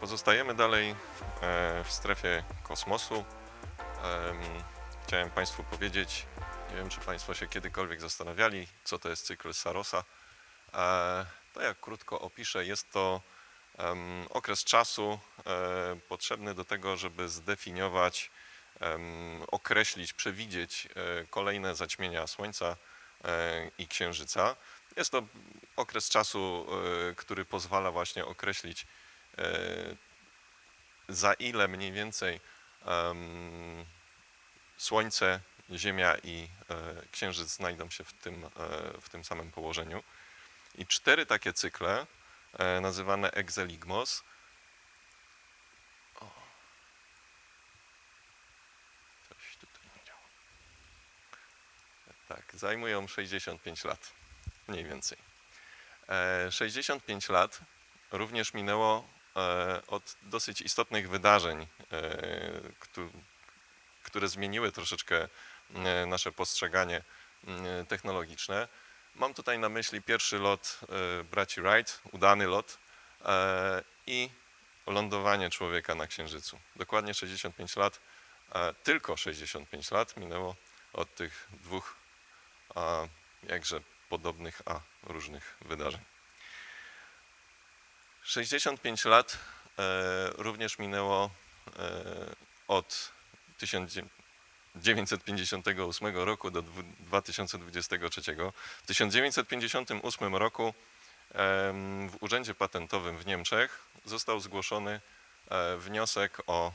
Pozostajemy dalej e, w strefie kosmosu. Em, Chciałem Państwu powiedzieć, nie wiem czy Państwo się kiedykolwiek zastanawiali, co to jest cykl Sarosa. E, To jak krótko opiszę, jest to okres czasu e, potrzebny do tego, żeby zdefiniować, określić, przewidzieć kolejne zaćmienia Słońca i Księżyca. Jest to okres czasu, który pozwala właśnie określić, za ile mniej więcej Słońce, Ziemia i e, Księżyc znajdą się w tym, e, w tym samym położeniu. I cztery takie cykle, e, nazywane działa. Tak, zajmują 65 lat, mniej więcej. E, 65 lat również minęło e, od dosyć istotnych wydarzeń, e, któ- które zmieniły troszeczkę e, nasze postrzeganie e, technologiczne. Mam tutaj na myśli pierwszy lot e, braci Wright, udany lot e, i lądowanie człowieka na Księżycu. Dokładnie 65 lat, e, tylko 65 lat minęło od tych dwóch jakże podobnych, a różnych wydarzeń. 65 lat e, również minęło e, od 1958 roku do dwu- 2023. W 1958 roku w Urzędzie Patentowym w Niemczech został zgłoszony e, wniosek o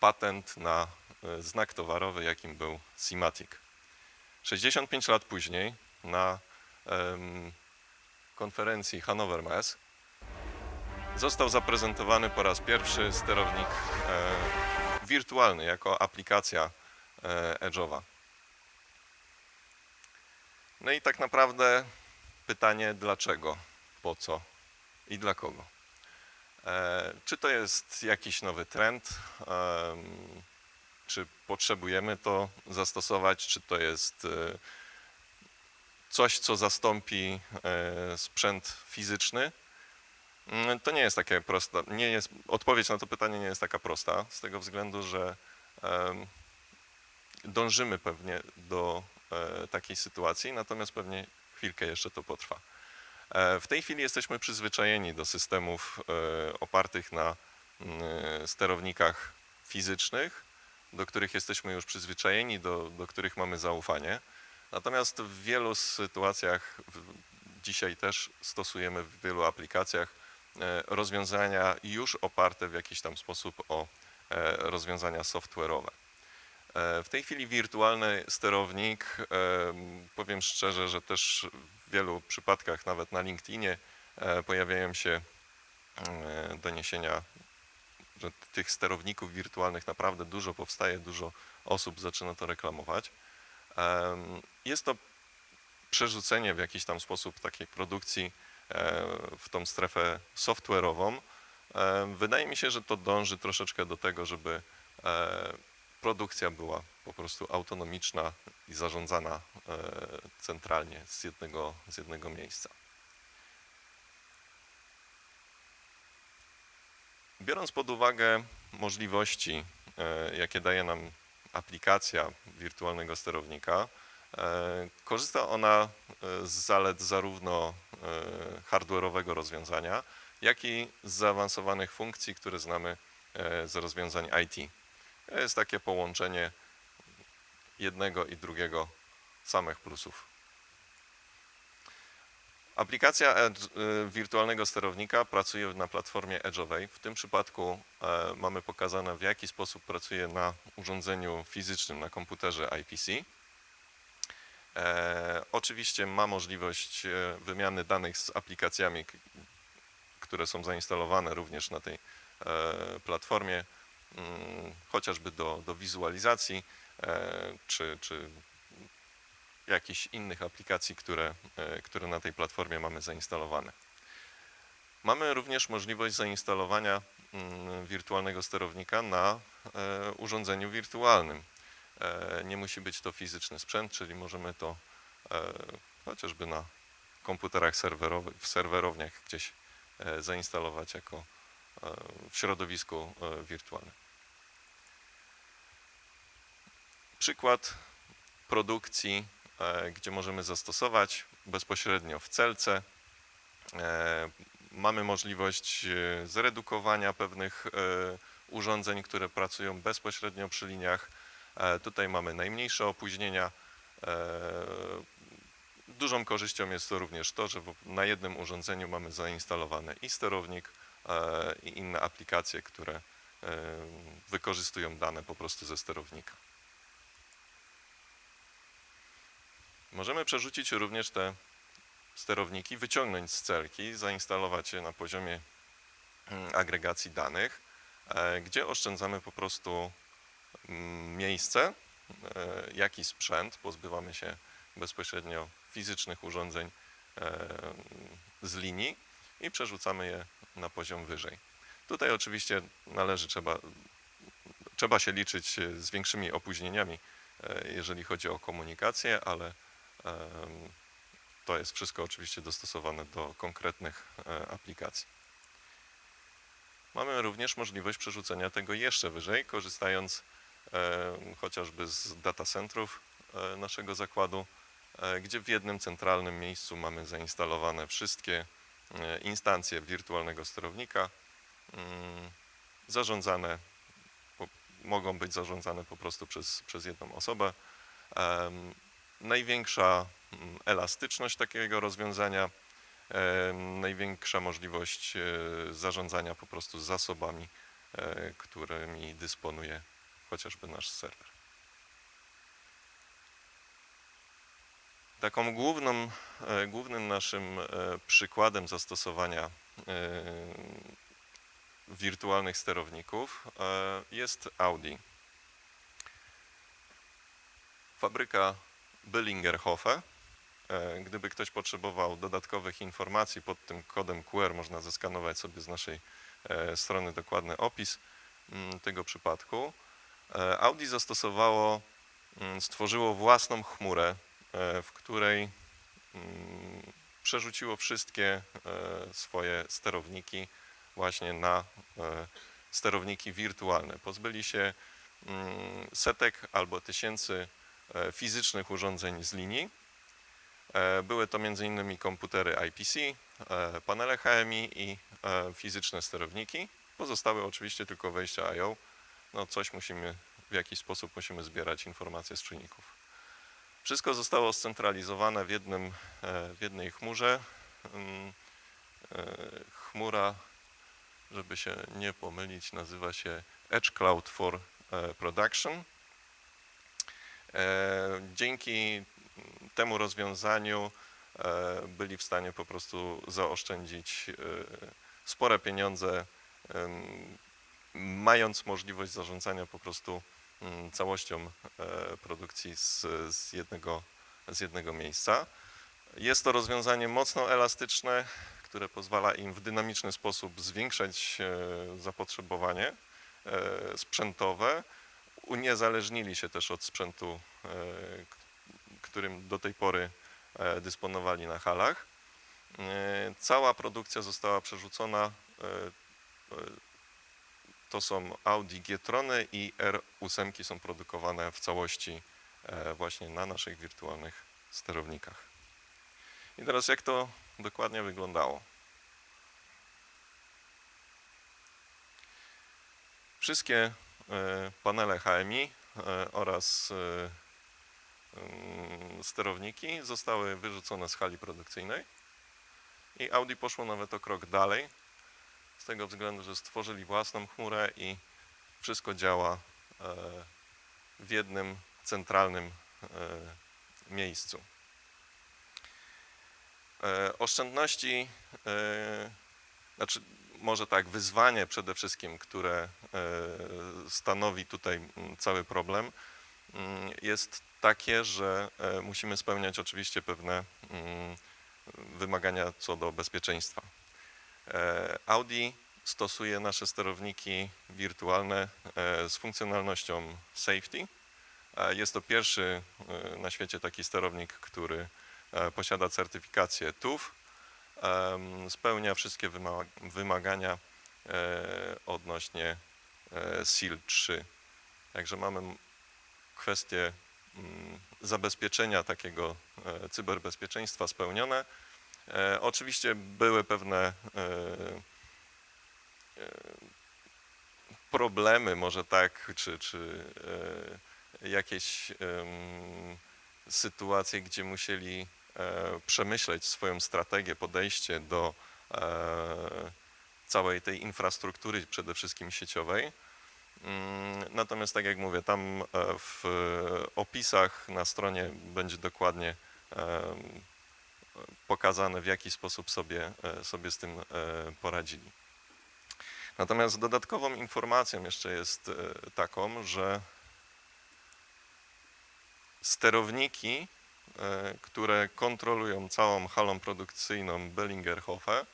patent na znak towarowy, jakim był Simatic. 65 lat później na konferencji Hannover Messe został zaprezentowany po raz pierwszy sterownik e, wirtualny jako aplikacja e, edge'owa. No i tak naprawdę pytanie dlaczego, po co i dla kogo. E, czy to jest jakiś nowy trend? Em, czy potrzebujemy to zastosować? Czy to jest e, coś, co zastąpi e, sprzęt fizyczny? Mm, To nie jest takie proste. Nie jest, odpowiedź na to pytanie nie jest taka prosta, z tego względu, że dążymy pewnie do e, takiej sytuacji, natomiast pewnie chwilkę jeszcze to potrwa. E, w tej chwili jesteśmy przyzwyczajeni do systemów opartych na mm, sterownikach fizycznych, do których jesteśmy już przyzwyczajeni, do, do których mamy zaufanie. Natomiast w wielu sytuacjach dzisiaj też stosujemy w wielu aplikacjach e, rozwiązania już oparte w jakiś tam sposób o e, rozwiązania software'owe. E, W tej chwili wirtualny sterownik, powiem szczerze, że też w wielu przypadkach, nawet na LinkedInie, pojawiają się doniesienia, że tych sterowników wirtualnych naprawdę dużo powstaje, dużo osób zaczyna to reklamować. Jest to przerzucenie w jakiś tam sposób takiej produkcji e, w tą strefę software'ową. Wydaje mi się, że to dąży troszeczkę do tego, żeby e, produkcja była po prostu autonomiczna i zarządzana e, centralnie z jednego, z jednego miejsca. Biorąc pod uwagę możliwości, jakie daje nam aplikacja wirtualnego sterownika, e, korzysta ona e, z zalet zarówno e, hardware'owego rozwiązania, jak i z zaawansowanych funkcji, które znamy z rozwiązań IT. Jest takie połączenie jednego i drugiego samych plusów. Aplikacja Edge, y, wirtualnego sterownika pracuje na platformie edge'owej. W tym przypadku e, mamy pokazane w jaki sposób pracuje na urządzeniu fizycznym, na komputerze IPC. E, oczywiście ma możliwość e, wymiany danych z aplikacjami, które są zainstalowane również na tej e, platformie, mm, chociażby do, do wizualizacji e, czy, czy jakichś innych aplikacji, które, e, które na tej platformie mamy zainstalowane. Mamy również możliwość zainstalowania mm, wirtualnego sterownika na e, urządzeniu wirtualnym. E, Nie musi być to fizyczny sprzęt, czyli możemy to chociażby na komputerach serwerowych, w serwerowniach gdzieś zainstalować jako w środowisku wirtualnym. Przykład produkcji, gdzie możemy zastosować bezpośrednio w celce. E, Mamy możliwość e, zredukowania pewnych e, urządzeń, które pracują bezpośrednio przy liniach. E, Tutaj mamy najmniejsze opóźnienia. E, Dużą korzyścią jest to również to, że na jednym urządzeniu mamy zainstalowane i sterownik, e, i inne aplikacje, które e, wykorzystują dane po prostu ze sterownika. Możemy przerzucić również te sterowniki, wyciągnąć z celki, zainstalować je na poziomie mm, agregacji danych, e, gdzie oszczędzamy po prostu mm, miejsce, e, jak i sprzęt, pozbywamy się bezpośrednio fizycznych urządzeń e, z linii i przerzucamy je na poziom wyżej. Tutaj oczywiście należy, trzeba, trzeba się liczyć z większymi opóźnieniami, jeżeli chodzi o komunikację, ale to jest wszystko oczywiście dostosowane do konkretnych e, aplikacji. Mamy również możliwość przerzucenia tego jeszcze wyżej, korzystając chociażby z data centrów e, naszego zakładu, e, gdzie w jednym centralnym miejscu mamy zainstalowane wszystkie instancje wirtualnego sterownika, mm, zarządzane, mogą być zarządzane po prostu przez, przez jedną osobę. Największa mm, elastyczność takiego rozwiązania, em, największa możliwość e, zarządzania po prostu zasobami, e, którymi dysponuje chociażby nasz serwer. Taką główną, e, głównym naszym e, przykładem zastosowania e, wirtualnych sterowników e, jest Audi. Fabryka Billingerhofe. E, Gdyby ktoś potrzebował dodatkowych informacji pod tym kodem QR, można zeskanować sobie z naszej e, strony dokładny opis mm, tego przypadku. E, Audi zastosowało, mm, stworzyło własną chmurę, w której mm, przerzuciło wszystkie swoje sterowniki właśnie na sterowniki wirtualne. Pozbyli się setek albo tysięcy fizycznych urządzeń z linii. E, Były to m.in. komputery IPC, e, panele HMI i e, fizyczne sterowniki. Pozostałe oczywiście tylko wejścia I/O. No coś musimy, w jakiś sposób musimy zbierać informacje z czynników. Wszystko zostało scentralizowane w, jednym, e, w jednej chmurze. Mm, e, Chmura, żeby się nie pomylić, nazywa się Edge Cloud for e, Production. E, Dzięki temu rozwiązaniu e, byli w stanie po prostu zaoszczędzić e, spore pieniądze, mając możliwość zarządzania po prostu mm, całością produkcji z, z, jednego, z jednego miejsca. Jest to rozwiązanie mocno elastyczne, które pozwala im w dynamiczny sposób zwiększać zapotrzebowanie sprzętowe. Uniezależnili się też od sprzętu, e, którym do tej pory e, dysponowali na halach. E, Cała produkcja została przerzucona. To są Audi G-trony i R8 są produkowane w całości właśnie na naszych wirtualnych sterownikach. I teraz jak to dokładnie wyglądało? Wszystkie panele HMI e, oraz e, mm, sterowniki zostały wyrzucone z hali produkcyjnej i Audi poszło nawet o krok dalej, z tego względu, że stworzyli własną chmurę i wszystko działa e, w jednym centralnym e, miejscu. E, Oszczędności, e, znaczy może tak, wyzwanie przede wszystkim, które e, stanowi tutaj mm, cały problem, mm, jest takie, że e, musimy spełniać oczywiście pewne mm, wymagania co do bezpieczeństwa. E, Audi stosuje nasze sterowniki wirtualne z funkcjonalnością safety. Jest to pierwszy na świecie taki sterownik, który posiada certyfikację TÜV. Spełnia wszystkie wyma- wymagania e, odnośnie e, SIL 3. Także mamy kwestie zabezpieczenia takiego e, cyberbezpieczeństwa spełnione. Oczywiście były pewne problemy, może tak, czy, czy jakieś sytuacje, gdzie musieli przemyśleć swoją strategię, podejście do e, całej tej infrastruktury, przede wszystkim sieciowej. Mm, Natomiast tak jak mówię, tam e, w opisach na stronie będzie dokładnie pokazane, w jaki sposób sobie, e, sobie z tym e, poradzili. Natomiast dodatkową informacją jeszcze jest e, taką, że sterowniki, e, które kontrolują całą halą produkcyjną Bellingerhofe,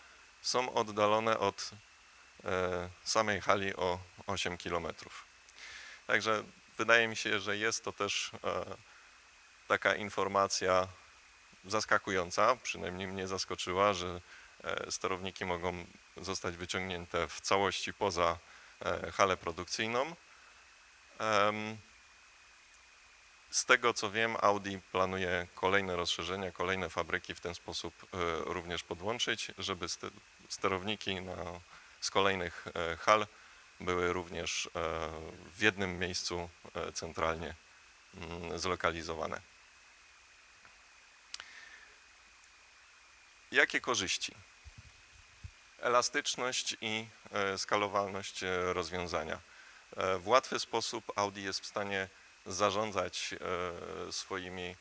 są oddalone od e, samej hali o 8 km. Także wydaje mi się, że jest to też e, taka informacja zaskakująca, przynajmniej mnie zaskoczyła, że e, sterowniki mogą zostać wyciągnięte w całości poza e, halę produkcyjną. Z tego co wiem, Audi planuje kolejne rozszerzenia, kolejne fabryki w ten sposób e, również podłączyć, żeby ste- sterowniki na, z kolejnych e, hal były również e, w jednym miejscu centralnie mm, zlokalizowane. Jakie korzyści? Elastyczność i skalowalność rozwiązania. W łatwy sposób Audi jest w stanie zarządzać e, swoimi,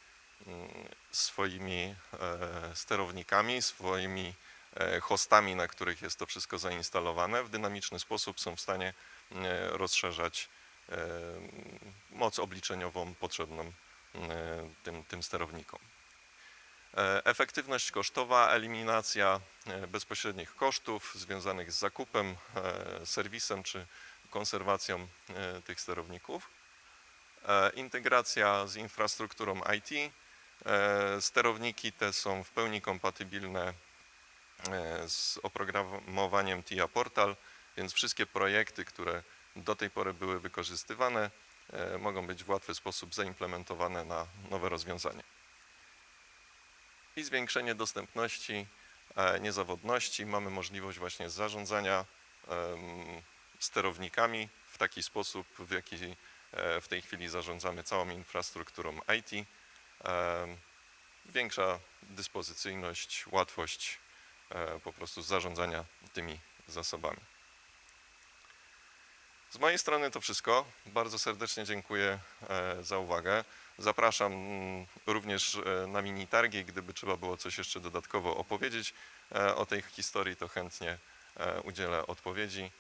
mm, swoimi e, sterownikami, swoimi e, hostami, na których jest to wszystko zainstalowane. W dynamiczny sposób są w stanie e, rozszerzać moc obliczeniową potrzebną e, tym, tym sterownikom. Efektywność kosztowa, eliminacja bezpośrednich kosztów związanych z zakupem, serwisem czy konserwacją tych sterowników. E, Integracja z infrastrukturą IT. E, Sterowniki te są w pełni kompatybilne e, z oprogramowaniem TIA Portal, więc wszystkie projekty, które do tej pory były wykorzystywane, mogą być w łatwy sposób zaimplementowane na nowe rozwiązanie i zwiększenie dostępności, niezawodności. Mamy możliwość właśnie zarządzania sterownikami w taki sposób, w jaki w tej chwili zarządzamy całą infrastrukturą IT. Em, Większa dyspozycyjność, łatwość e, po prostu zarządzania tymi zasobami. Z mojej strony to wszystko. Bardzo serdecznie dziękuję e, za uwagę. Zapraszam mm, również e, na mini targi, gdyby trzeba było coś jeszcze dodatkowo opowiedzieć e, o tej historii, to chętnie e, udzielę odpowiedzi.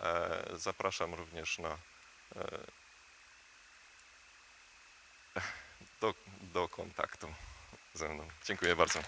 E, Zapraszam również na e, do, do kontaktu ze mną. Dziękuję bardzo.